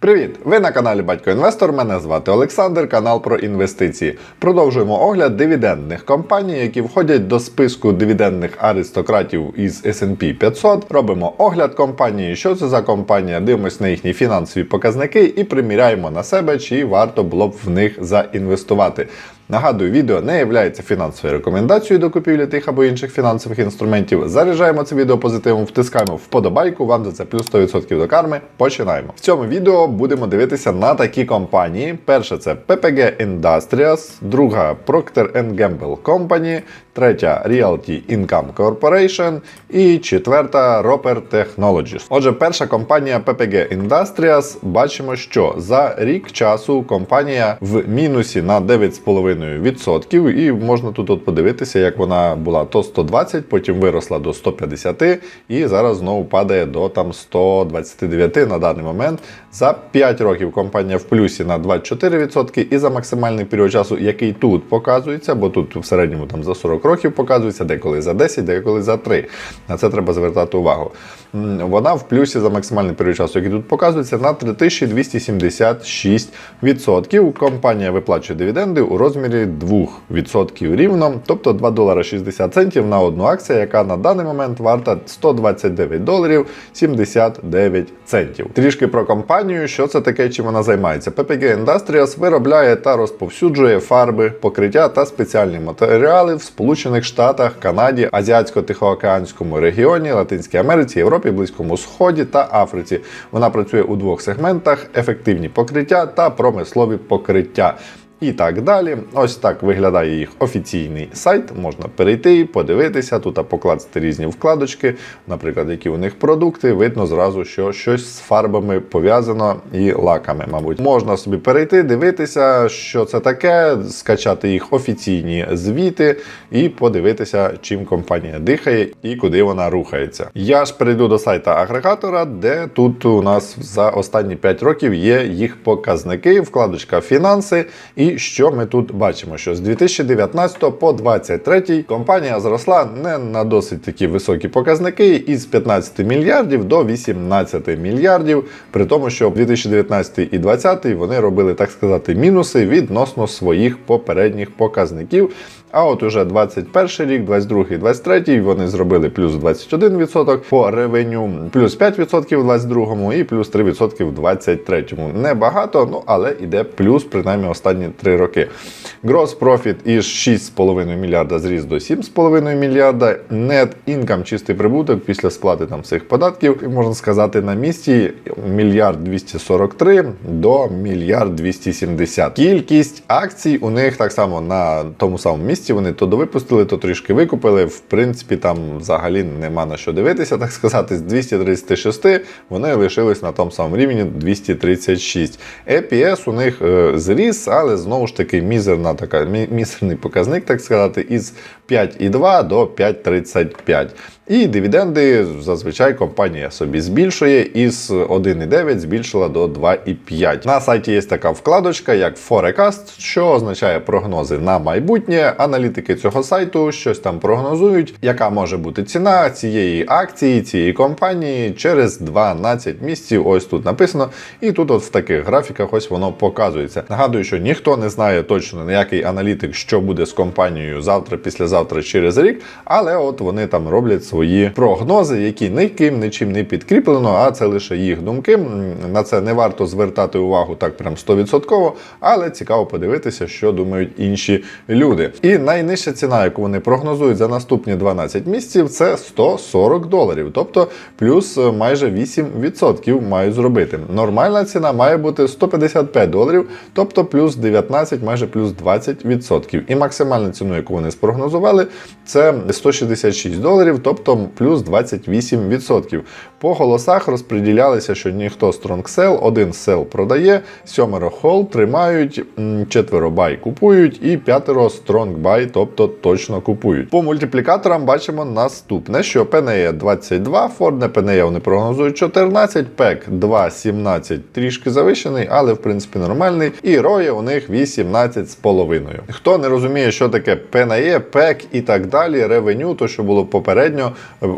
Привіт! Ви на каналі Батько Інвестор. Мене звати Олександр, канал про інвестиції. Продовжуємо огляд дивідендних компаній, які входять до списку дивідендних аристократів із S&P 500. Робимо огляд компанії, що це за компанія, дивимось на їхні фінансові показники і приміряємо на себе, чи варто було б в них заінвестувати. Нагадую, відео не є фінансовою рекомендацією до купівлі тих або інших фінансових інструментів. Заряджаємо це відео позитивом, втискаємо вподобайку. Вам за це плюс 100% до карми. Починаємо. В цьому відео будемо дивитися на такі компанії. Перша це PPG Industrials, друга Procter Gamble Company, третя Realty Income Corporation і четверта Roper Technologies. Отже, перша компанія PPG Industrials бачимо, що за рік часу компанія в мінусі на 9,5%. І можна тут от подивитися, як вона була то 120, потім виросла до 150 і зараз знову падає до там 129 на даний момент. За 5 років компанія в плюсі на 24% і за максимальний період часу, який тут показується, бо тут в середньому там за 40 років показується, деколи за 10, деколи за 3. На це треба звертати увагу. Вона в плюсі за максимальний період часу, який тут показується, на 3276%. Компанія виплачує дивіденди у розмірі 2% рівно, тобто 2 долара 60 центів на одну акцію, яка на даний момент варта 129 доларів 79 центів. Трішки про компанію, що це таке, чим вона займається. PPG Industries виробляє та розповсюджує фарби, покриття та спеціальні матеріали в Сполучених Штатах, Канаді, Азіатсько-Тихоокеанському регіоні, Латинській Америці, Європі, Близькому Сході та Африці. Вона працює у двох сегментах: ефективні покриття та промислові покриття. І так далі. Ось так виглядає їх офіційний сайт. Можна перейти, подивитися, тут покласти різні вкладочки, наприклад, які у них продукти. Видно зразу, що щось з фарбами пов'язано і лаками, мабуть. Можна собі перейти, дивитися, що це таке, скачати їх офіційні звіти і подивитися, чим компанія дихає і куди вона рухається. Я ж перейду до сайта агрегатора, де тут у нас за останні 5 років є їх показники, вкладочка фінанси. І що ми тут бачимо? Що з 2019 по 2023 компанія зросла не на досить такі високі показники із 15 мільярдів до 18 мільярдів, при тому, що в 2019 і 2020 вони робили, так сказати, мінуси відносно своїх попередніх показників. А от уже 21 рік, 22 23 вони зробили плюс 21% по ревеню, плюс 5% в 22 і плюс 3% в 23. Небагато, ну але іде плюс, принаймні останні 3 роки. Gross profit із 6,5 мільярда зріс до 7,5 мільярда. Net income, чистий прибуток після сплати там всіх податків, можна сказати, на місці мільярд 243 до мільярд 270. Кількість акцій у них так само на тому самому місці. Вони то довипустили, то трішки викупили. В принципі, там взагалі нема на що дивитися, так сказати. З 236 вони лишились на тому самому рівні 236. EPS у них е, зріс, але знову ж таки мізерна така мі- мізерний показник, так сказати, із 5,2 до 5,35. І дивіденди зазвичай компанія собі збільшує із 1,9 збільшила до 2,5. На сайті є така вкладочка, як Forecast, що означає прогнози на майбутнє. Аналітики цього сайту щось там прогнозують, яка може бути ціна цієї акції, цієї компанії через 12 місяців. Ось тут написано. І тут, от в таких графіках, ось воно показується. Нагадую, що ніхто не знає точно ніякий аналітик, що буде з компанією завтра, післязавтра, через рік, але от вони там роблять свої прогнози, які ніким нічим не підкріплено, а це лише їх думки. На це не варто звертати увагу так прям 100%, але цікаво подивитися, що думають інші люди. І найнижча ціна, яку вони прогнозують за наступні 12 місяців, це 140 доларів, тобто плюс е, майже 8% мають зробити. Нормальна ціна має бути 155 доларів, тобто плюс 19, майже плюс 20%. І максимальна ціну, яку вони спрогнозували, це 166 доларів, тобто плюс 28%. По голосах розподілялися, що ніхто strong sell, один sell продає, сьомеро hold тримають, четверо buy купують і п'ятеро buy, тобто точно купують. По мультиплікаторам бачимо наступне, що PNE 22, Ford на PNE вони прогнозують 14, PEC 2,17 трішки завищений, але в принципі нормальний. І ROE у них 18,5. Хто не розуміє, що таке PNE, PEC і так далі, ревеню, то що було попередньо,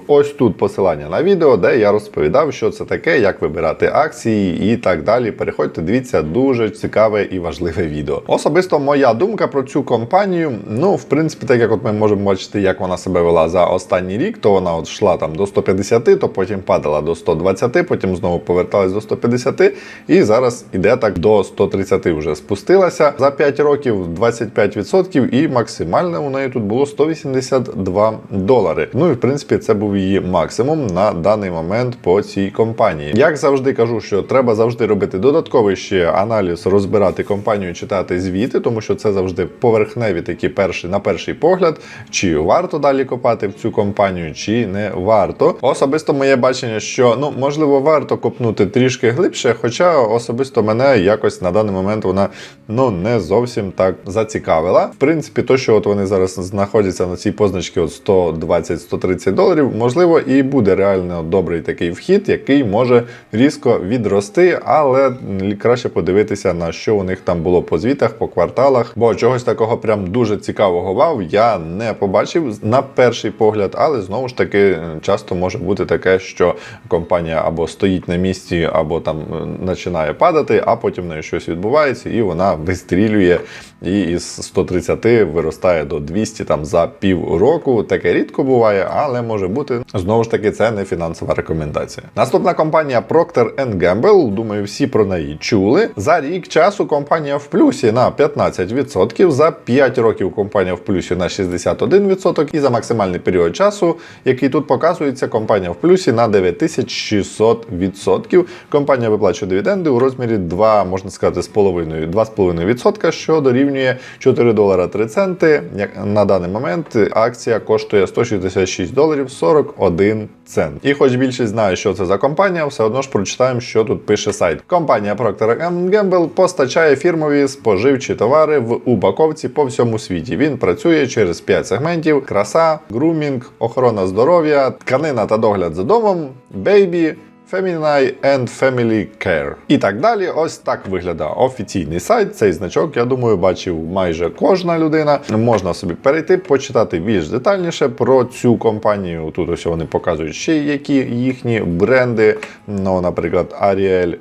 ось тут посилання на відео, де я розповідав, що це таке, як вибирати акції і так далі. Переходьте, дивіться, дуже цікаве і важливе відео. Особисто моя думка про цю компанію. Ну, в принципі, так як от ми можемо бачити, як вона себе вела за останній рік, то вона от йшла там до 150, то потім падала до 120, потім знову поверталась до 150, і зараз іде так до 130 вже спустилася за 5 років 25%, і максимальне у неї тут було 182 долари. Ну і в принципі це був її максимум на даний момент по цій компанії. Як завжди кажу, що треба завжди робити додатковий ще аналіз, розбирати компанію, читати звіти, тому що це завжди поверхневі такі перші на перший погляд, чи варто далі копати в цю компанію, чи не варто. Особисто моє бачення, що ну можливо варто копнути трішки глибше, хоча особисто мене якось на даний момент вона ну не зовсім так зацікавила. В принципі, то, що от вони зараз знаходяться на цій позначці от 120-130 доларів, можливо, і буде реально добрий такий вхід, який може різко відрости, але краще подивитися на що у них там було по звітах, по кварталах, бо чогось такого прям дуже цікавого вау я не побачив на перший погляд, але знову ж таки часто може бути таке, що компанія або стоїть на місці, або там е, починає падати, а потім в неї щось відбувається, і вона вистрілює і із 130 виростає до 200 там за пів року. Таке рідко буває, але може бути знову ж таки це не фінансова рекомендація. Наступна компанія Procter Gamble, думаю, всі про неї чули. За рік часу компанія в плюсі на 15%, за 5 років компанія в плюсі на 61%, і за максимальний період часу, який тут показується, компанія в плюсі на 9600%. Компанія виплачує дивіденди у розмірі 2, можна сказати, з половиною 2,5%, що дорівнює 4 долара 3 центи. На даний момент акція коштує 166 доларів 41 цент. І хоч більшість знає, що це за компанія, все одно ж прочитаємо, що тут пише сайт. Компанія Procter Gamble постачає фірмові споживчі товари в упаковці по всьому світі. Він працює через 5 сегментів: краса, грумінг, охорона здоров'я, тканина та догляд за домом, бейбі. Feminine and Family Care. І так далі. Ось так виглядає офіційний сайт. Цей значок, я думаю, бачив майже кожна людина. Можна собі перейти, почитати більш детальніше про цю компанію. Тут ось вони показують ще які їхні бренди. Ну, наприклад, Ariel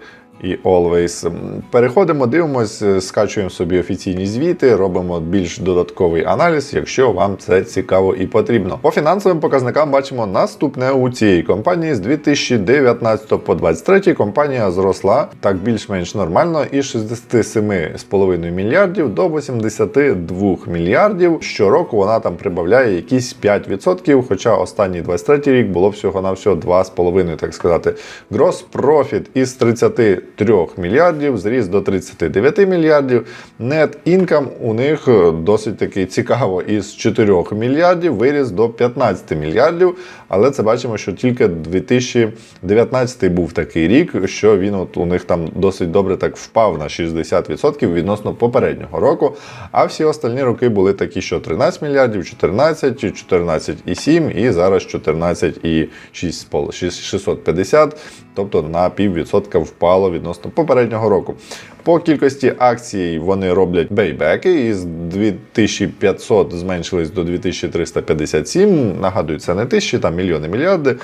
і Always. Переходимо, дивимося, скачуємо собі офіційні звіти, робимо більш додатковий аналіз, якщо вам це цікаво і потрібно. По фінансовим показникам бачимо наступне у цієї компанії з 2019 по 2023 компанія зросла так більш-менш нормально із 67,5 мільярдів до 82 мільярдів. Щороку вона там прибавляє якісь 5%, хоча останній 23 рік було всього на всього 2,5, так сказати. Gross profit із 30 3 мільярдів, зріс до 39 мільярдів. Net income у них досить таки цікаво, із 4 мільярдів виріс до 15 мільярдів. Але це бачимо, що тільки 2019 був такий рік, що він от у них там досить добре так впав на 60% відносно попереднього року. А всі остальні роки були такі, що 13 мільярдів, 14, 14,7 і зараз 14,6 650, тобто на піввідсотка впало відносно попереднього року. По кількості акцій вони роблять бейбеки із 2500 зменшились до 2357. Нагадую, це не тисячі, там мільйони мільярди.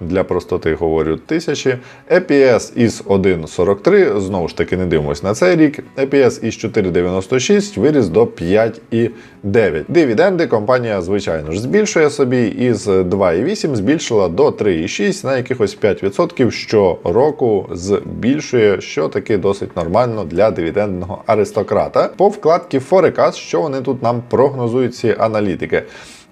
Для простоти говорю тисячі. EPS із 1,43. Знову ж таки, не дивимось на цей рік. EPS із 4,96 виріс до 5,9. Дивіденди компанія, звичайно ж, збільшує собі із 2,8 збільшила до 3,6 на якихось 5% щороку збільшує, що таки досить нормально для дивідендного аристократа. По вкладці Forecast, що вони тут нам прогнозують ці аналітики.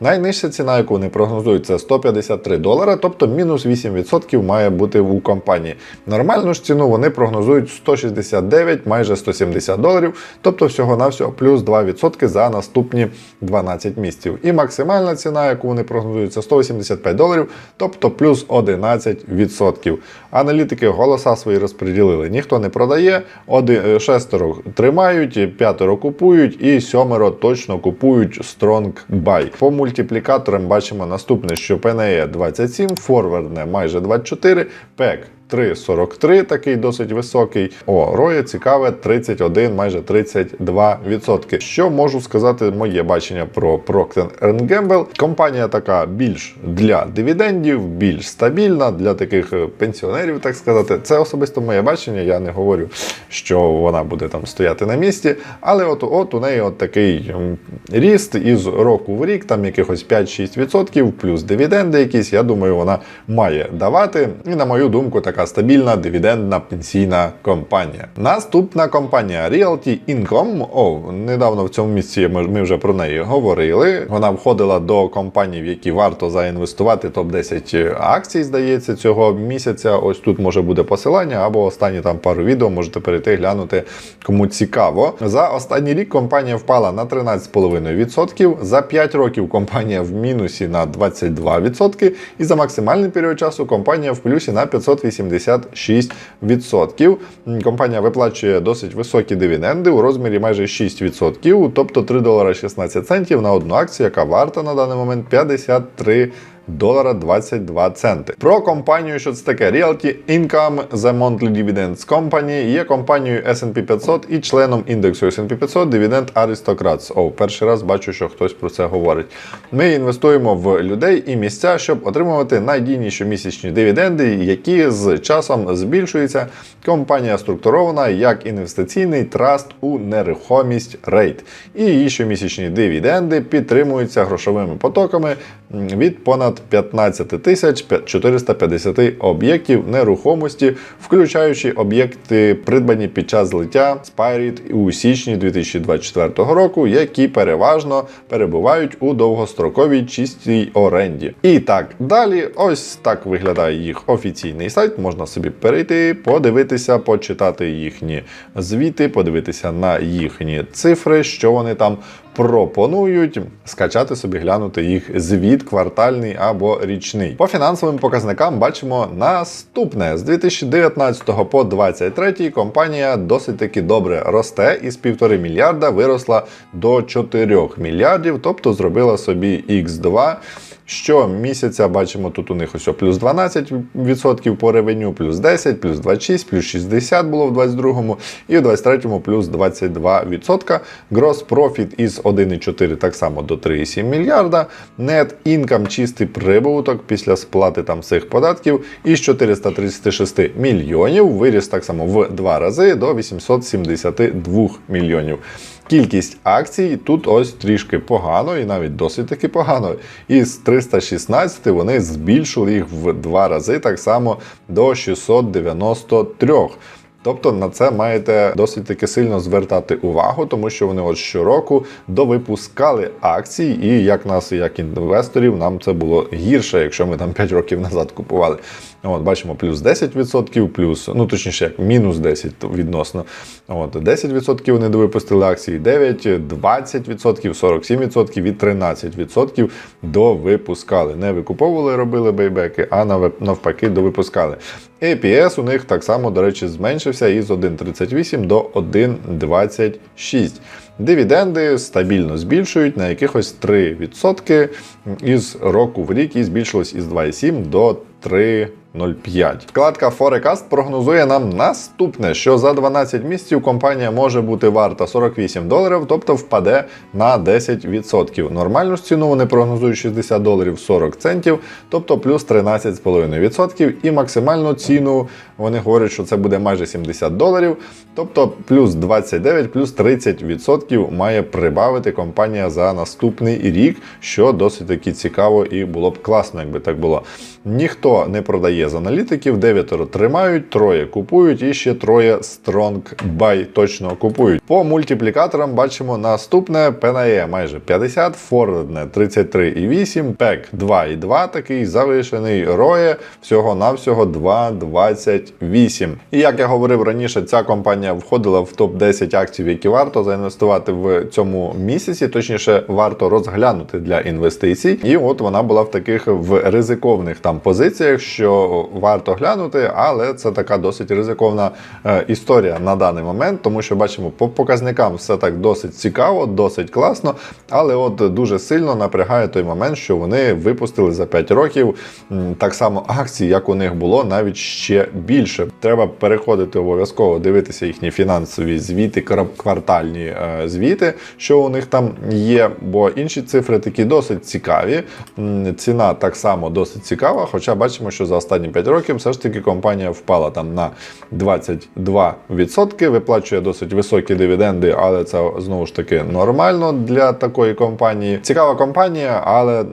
Найнижча ціна, яку вони прогнозують, це 153 долара, тобто мінус 8% має бути у компанії. Нормальну ж ціну вони прогнозують 169, майже 170 доларів, тобто всього-навсього плюс 2% за наступні 12 місяців. І максимальна ціна, яку вони прогнозують, це 185 доларів, тобто плюс 11%. Аналітики голоса свої розподілили. Ніхто не продає, один, е, шестеро тримають, п'ятеро купують і сьомеро точно купують Strong Buy. По мультиплікаторам бачимо наступне, що PNE 27, форвардне майже 24, PEC 3,43, такий досить високий. О, Роє цікаве 31, майже 32%. Що можу сказати моє бачення про Procter Gamble? Компанія така більш для дивідендів, більш стабільна для таких е, пенсіонерів, так сказати. Це особисто моє бачення. Я не говорю, що вона буде там стояти на місці. Але от, от у неї от такий ріст із року в рік, там якихось 5-6%, плюс дивіденди якісь. Я думаю, вона має давати. І на мою думку, така стабільна дивідендна пенсійна компанія. Наступна компанія Realty Income. О, недавно в цьому місці ми, вже про неї говорили. Вона входила до компаній, в які варто заінвестувати. Топ 10 акцій, здається, цього місяця. Ось тут може буде посилання, або останні там пару відео можете перейти глянути, кому цікаво. За останній рік компанія впала на 13,5%. За 5 років компанія в мінусі на 22%. І за максимальний період часу компанія в плюсі на 586%. Компанія виплачує досить високі дивіденди у розмірі майже 6%, тобто 3 долара 16 центів на одну акцію, яка варта на даний момент 53 долара 22 центи. Про компанію, що це таке Realty Income The Monthly Dividends Company є компанією S&P 500 і членом індексу S&P 500 Dividend Aristocrats. О, перший раз бачу, що хтось про це говорить. Ми інвестуємо в людей і місця, щоб отримувати найдійніші місячні дивіденди, які з часом збільшуються. Компанія структурована як інвестиційний траст у нерухомість рейд. І її щомісячні дивіденди підтримуються грошовими потоками від понад 15 тисяч 450 об'єктів нерухомості, включаючи об'єкти, придбані під час злиття Spirit у січні 2024 року, які переважно перебувають у довгостроковій чистій оренді. І так далі, ось так виглядає їх офіційний сайт. Можна собі перейти, подивитися, почитати їхні звіти, подивитися на їхні цифри, що вони там пропонують скачати собі, глянути їх звіт квартальний або річний. По фінансовим показникам бачимо наступне: з 2019 по 2023 компанія досить таки добре росте із 1,5 мільярда виросла до 4 мільярдів, тобто зробила собі X2. Щомісяця бачимо тут у них ось плюс 12% по ревеню, плюс 10, плюс 26, плюс 60 було в 22-му і в 23-му плюс 22%. Грос профіт із 1,4 так само до 3,7 мільярда. Нет інкам чистий прибуток після сплати там всіх податків із 436 мільйонів виріс так само в два рази до 872 мільйонів. Кількість акцій тут ось трішки погано, і навіть досить таки погано. Із 316 вони збільшили їх в два рази, так само до 693. Тобто на це маєте досить таки сильно звертати увагу, тому що вони от щороку довипускали акції, і як нас, як інвесторів, нам це було гірше, якщо ми там 5 років назад купували. От, бачимо, плюс 10%, плюс, ну точніше, як мінус 10 відносно. От, 10% вони довипустили акції, 9, 20%, 47% і 13% довипускали. Не викуповували, робили бейбеки, а нав- навпаки довипускали. APS у них так само, до речі, зменшився із 1,38 до 1,26. Дивіденди стабільно збільшують на якихось 3% із року в рік і збільшилось із 2,7 до 3,05. Вкладка Forecast прогнозує нам наступне, що за 12 місяців компанія може бути варта 48 доларів, тобто впаде на 10%. Нормальну ціну вони прогнозують 60 доларів 40 центів, тобто плюс 13,5%. І максимальну ціну вони говорять, що це буде майже 70 доларів, тобто плюс 29, плюс 30% має прибавити компанія за наступний рік, що досить таки цікаво і було б класно, якби так було. Ніхто не продає є з аналітиків, дев'ятеро тримають, троє купують і ще троє Strong Buy точно купують. По мультиплікаторам бачимо наступне PNE майже 50, Fordne 33,8, PEC 2,2 такий завишений, ROE всього-навсього 2,28. І як я говорив раніше, ця компанія входила в топ-10 акцій, які варто заінвестувати в цьому місяці, точніше, варто розглянути для інвестицій. І от вона була в таких в ризиковних там позиціях, що варто глянути, але це така досить ризиковна е, історія на даний момент, тому що бачимо, по показникам все так досить цікаво, досить класно, але от дуже сильно напрягає той момент, що вони випустили за 5 років так само акцій, як у них було, навіть ще більше. Треба переходити обов'язково дивитися їхні фінансові звіти, квартальні е, звіти, що у них там є, бо інші цифри такі досить цікаві. Ціна так само досить цікава, хоча бачимо, що за останні 5 років все ж таки компанія впала там на 22%, виплачує досить високі дивіденди, але це знову ж таки нормально для такої компанії. Цікава компанія, але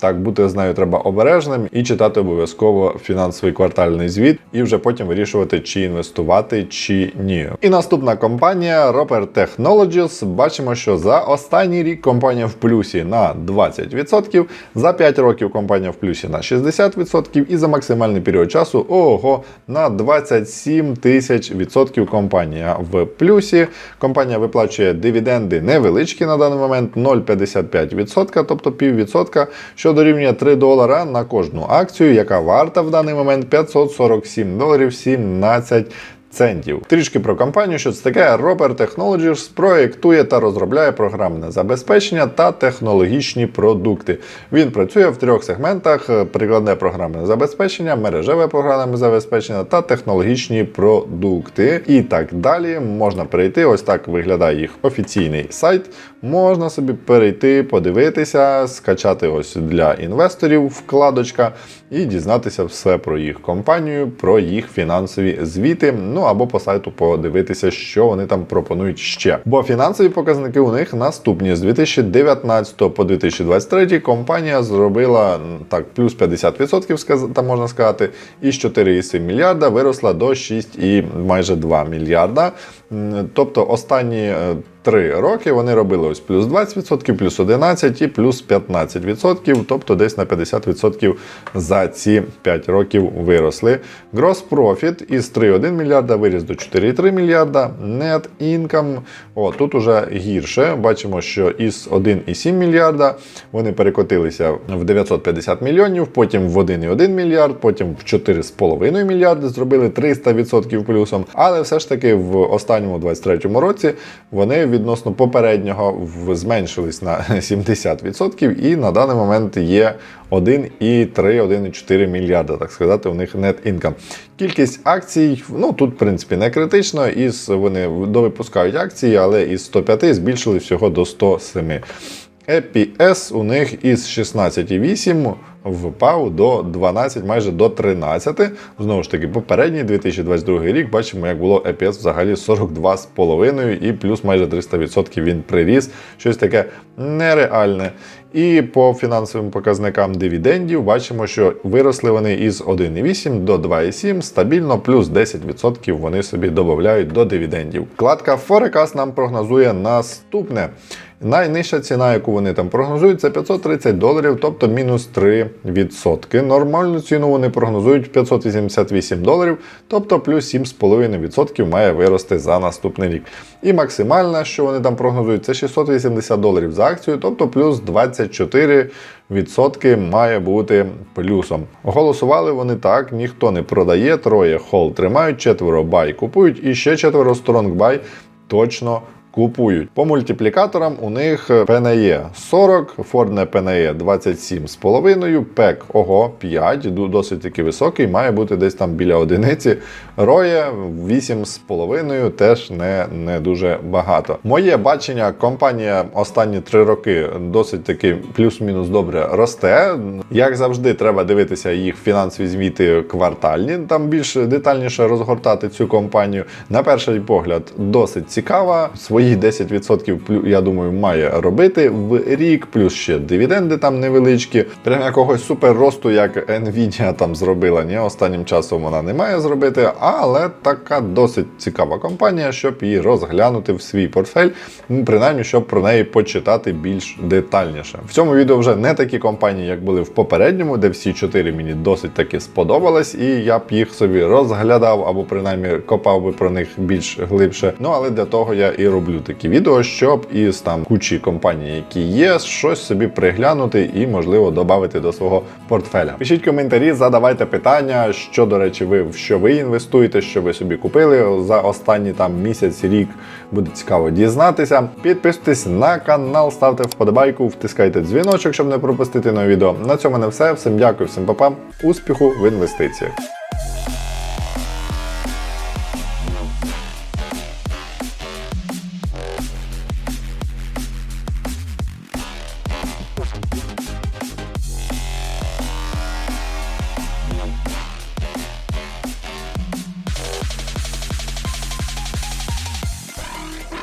так бути з нею треба обережним і читати обов'язково фінансовий квартальний звіт, і вже потім вирішувати, чи інвестувати, чи ні. І наступна компанія Roper Technologies. Бачимо, що за останній рік компанія в плюсі на 20%, за 5 років компанія в плюсі на 60% і за максимальний період часу ого на 27 тисяч відсотків компанія в плюсі. Компанія виплачує дивіденди невеличкі на даний момент 0,55%, тобто піввідсотка, що дорівнює 3 долара на кожну акцію, яка варта в даний момент 547 доларів 17 центів. Трішки про компанію, що це таке Roper Technologies проєктує та розробляє програмне забезпечення та технологічні продукти. Він працює в трьох сегментах: е, прикладне програмне забезпечення, мережеве програмне забезпечення та технологічні продукти. І так далі можна перейти. Ось так виглядає їх офіційний сайт. Можна собі перейти, подивитися, скачати ось для інвесторів вкладочка і дізнатися все про їх компанію, про їх фінансові звіти. Ну або по сайту подивитися, що вони там пропонують ще. Бо фінансові показники у них наступні з 2019 по 2023 компанія зробила так плюс 50%, сказ- там можна сказати, і з 4,7 мільярда виросла до 6 і майже 2 мільярда. Тобто останні е, три роки вони робили ось плюс 20%, плюс 11% і плюс 15%, тобто десь на 50% за ці 5 років виросли. Gross profit із 3,1 мільярда виріс до 4,3 мільярда. Net income, о, тут уже гірше. Бачимо, що із 1,7 мільярда вони перекотилися в 950 мільйонів, потім в 1,1 мільярд, потім в 4,5 мільярди зробили 300% плюсом. Але все ж таки в останньому 23-му році вони відносно попереднього зменшились на 70% і на даний момент є 1,3-1,4 мільярда, так сказати, у них net income. Кількість акцій, ну тут в принципі не критично, із вони довипускають акції, але із 105 збільшили всього до 107. EPS у них із 16,8 впав до 12, майже до 13. Знову ж таки, попередній 2022 рік бачимо, як було EPS взагалі 42,5 і плюс майже 300% він приріс. Щось таке нереальне. І по фінансовим показникам дивідендів бачимо, що виросли вони із 1,8 до 2,7 стабільно, плюс 10% вони собі додають до дивідендів. Вкладка Forecast нам прогнозує наступне. Найнижча ціна, яку вони там прогнозують, це 530 доларів, тобто мінус 3%. Нормальну ціну вони прогнозують 588 доларів, тобто плюс 7,5% має вирости за наступний рік. І максимальна, що вони там прогнозують, це 680 доларів за акцію, тобто плюс 24% має бути плюсом. Голосували вони так, ніхто не продає, троє хол тримають, четверо бай купують і ще четверо стронг бай точно купують. По мультиплікаторам у них PNE 40, Ford PNE 27,5, PEC ого 5, досить таки високий, має бути десь там біля одиниці. Roye 8,5, теж не, не дуже багато. Моє бачення, компанія останні три роки досить таки плюс-мінус добре росте. Як завжди, треба дивитися їх фінансові звіти квартальні, там більш детальніше розгортати цю компанію. На перший погляд, досить цікава. Свої свої 10% я думаю, має робити в рік, плюс ще дивіденди там невеличкі. Прям якогось супер росту, як Nvidia там зробила. Ні, останнім часом вона не має зробити, але така досить цікава компанія, щоб її розглянути в свій портфель, ну, принаймні, щоб про неї почитати більш детальніше. В цьому відео вже не такі компанії, як були в попередньому, де всі чотири мені досить таки сподобались, і я б їх собі розглядав або принаймні копав би про них більш глибше. Ну але для того я і роблю такі відео, щоб із там кучі компаній, які є, щось собі приглянути і можливо додати до свого портфеля. Пишіть коментарі, задавайте питання, що до речі, ви в що ви інвестуєте, що ви собі купили за останні там місяць, рік. Буде цікаво дізнатися. Підписуйтесь на канал, ставте вподобайку, втискайте дзвіночок, щоб не пропустити нові відео. На цьому не все. Всім дякую, всім папа. Успіху в інвестиціях.